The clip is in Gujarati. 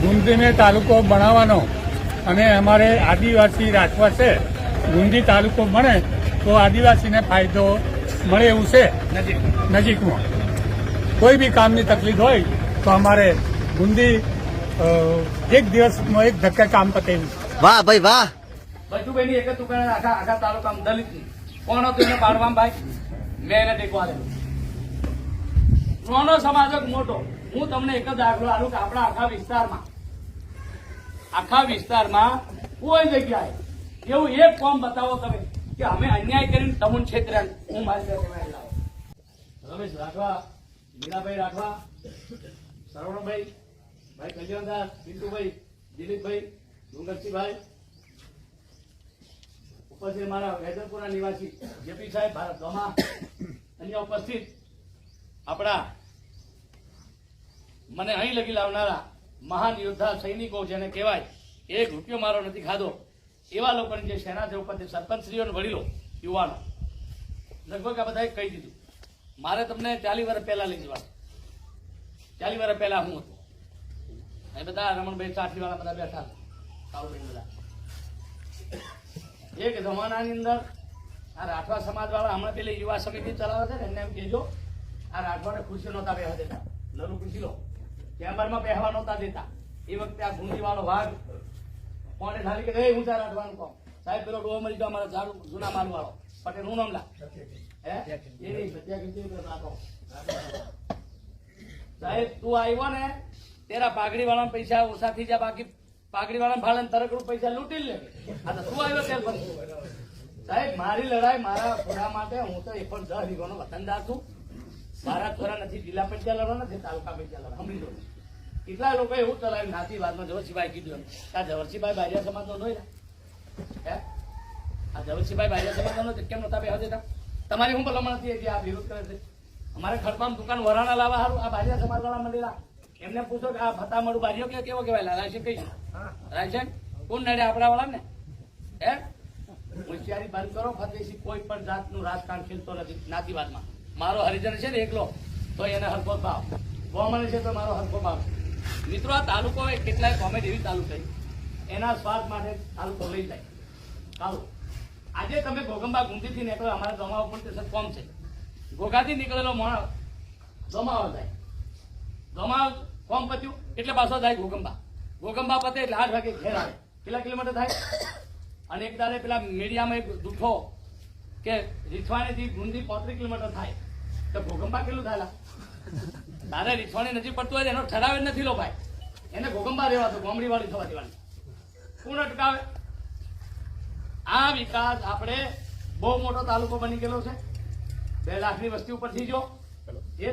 ગુંદીને તાલુકો બનાવવાનો અને અમારે આદિવાસી રાખવા છે ગુંદી તાલુકો બને તો આદિવાસીને ફાયદો મળે એવું છે. નજીકમાં. કોઈ બી કામની તકલીફ હોય તો અમારે ગુંદી એક દિવસમાં એક ધક્કે કામ પતે વાહ ભાઈ વાહ. બચુભાઈ ની એક જ દુકાન આખા આખા તાલુકામાં દલિત કોણ હતું એને પાડવામાં ભાઈ? મેં એને ટેકો આપ્યો નાનો સમાજ જ મોટો. હું તમને એક જ દાખલો આલું કે આપણા આખા વિસ્તારમાં આખા વિસ્તારમાં કોઈ જગ્યાએ એવું એક ફોર્મ બતાવો તમે કે અમે અન્યાય કરીને તમુન ક્ષેત્ર હું મારી રમેશ રાઠવા, મીરાભાઈ રાઠવા સરવણભાઈ ભાઈ કલ્યાણદાસ, પિન્ટુભાઈ, દિલીપભાઈ, ડુંગરસિંહભાઈ, ઉપસ્થિત મારા વેદરપુરા નિવાસી જેપી સાહેબ, ભારત ગમા અહીંયા ઉપસ્થિત આપણા મને અહીં લગી લાવનારા મહાન યોદ્ધા સૈનિકો જેને કહેવાય, એક રૂપિયો મારો નથી ખાધો. એવા લોકોની જે સેના છે ઉપરથી સરપંચશ્રીઓ અને વડીલો યુવાનો. લગભગ આ બધાએ કહી દીધું. મારે તમને ચાલી વર્ષ પહેલાં લઈ જવા ચાલી વર્ષ પહેલાં હું હતો. એ બધા રમણભાઈ ચાટલી વાળા બધા બેઠા કાળુભાઈ બધા એક જમાનાની અંદર આ રાઠવા સમાજવાળા હમણાં પેલી યુવા સમિતિ ચલાવે છે ને, એમને એમ કહેજો, આ રાઠવાને ખુરશી નહોતા બે હતા લલુ પૂછી લો. ચેમ્બરમાં બેહવા નહોતા દેતા. એ વખતે આ ગુંજી વાળો વાઘ કોને ખાલી કે ઊંચા રાઠવાનું કહો સાહેબ, પેલો ડોહો મરી ગયો, અમારા ઝાડુ, જૂના માલ વાળો પટેલ, હું નામ હે? એ નહીં સત્યા કીધી તો રાખો સાહેબ, તું આવ્યો ને, તેરા પાઘડી વાળા પૈસા ઓછા થઈ જાય, બાકી પાઘડી વાળા ભાડે તરકડું પૈસા લૂંટી લે. આ તો તું આવ્યો પછી સાહેબ, મારી લડાઈ મારા ખોરા માટે, હું તો એ પણ દસ વીઘાનો વતનદાર છું. મારા ખોરા નથી જિલ્લા પંચાયત લડવા નથી, તાલુકા પંચાયત લડવા સમજી લો કેટલા લોકો એવું ચલાવ્યું નાતીવાદમાં જવરસિંહભાઈ કીધું આ જવરસિંહભાઈ બારિયા સમાજનો નહીં હે? આ જવરસિંહભાઈ બારિયા સમાજનો નહોતો કેમ નતા બેહવા દેતા? તમારી હું ભલામણ હતી કે આ વિરોધ કરે છે? અમારે ખડપામ દુકાન વરાણા લાવવા સારું આ બારિયા સમાજ વાળા મળેલા એમને પૂછો કે આ ભતામળું બારીઓ કે કેવો કહેવાય? રાયસન કઈ રાયસન? કોણ નડે આપણા વાળા ને હે? હોશિયારી બંધ કરો ફતેહસિંહ કોઈ પણ જાતનું રાજકારણ ખેલતો નથી નાતીવાદમાં મારો હરિજન છે ને એકલો, તો એને હરકો ભાવ ગોમણ છે તો મારો હરકો ભાવ મિત્રો, આ તાલુકો કેટલાય કોમેડી એવી તાલુકો છે. એના સ્વાદ માટે તાલુકો લઈ જાય. ચાલો આજે તમે ગોગંબા ગુંદીથી નીકળો, અમારા જમાવા પણ તે કોમ છે. ગોગાથી નીકળેલો માણસ જમાવા જાય. જમાવ કોમ પત્યું? એટલે પાછો જાય ગોગંબા. ગોગંબા પતે એટલે આઠ વાગે ઘેર આવે. કેટલા કિલોમીટર થાય? અને એક દાડે પેલા મીડિયામાં એક દુઠો કે રીછવાણીથી ગુંદી પોત્રીસ કિલોમીટર થાય. તો ભૂકંપા કેટલું થાય તારે રીછવાણી નજીક પડતું હોય એનો ઠરાવ જ નથી લો ભાઈ. એને ભૂકંપા રહેવા તો ગોમડી વાળી થવા દેવાની. કોણ અટકાવે? આ વિકાસ આપણે બહુ મોટો તાલુકો બની ગયેલો છે. બે લાખની વસ્તી ઉપર જો. એ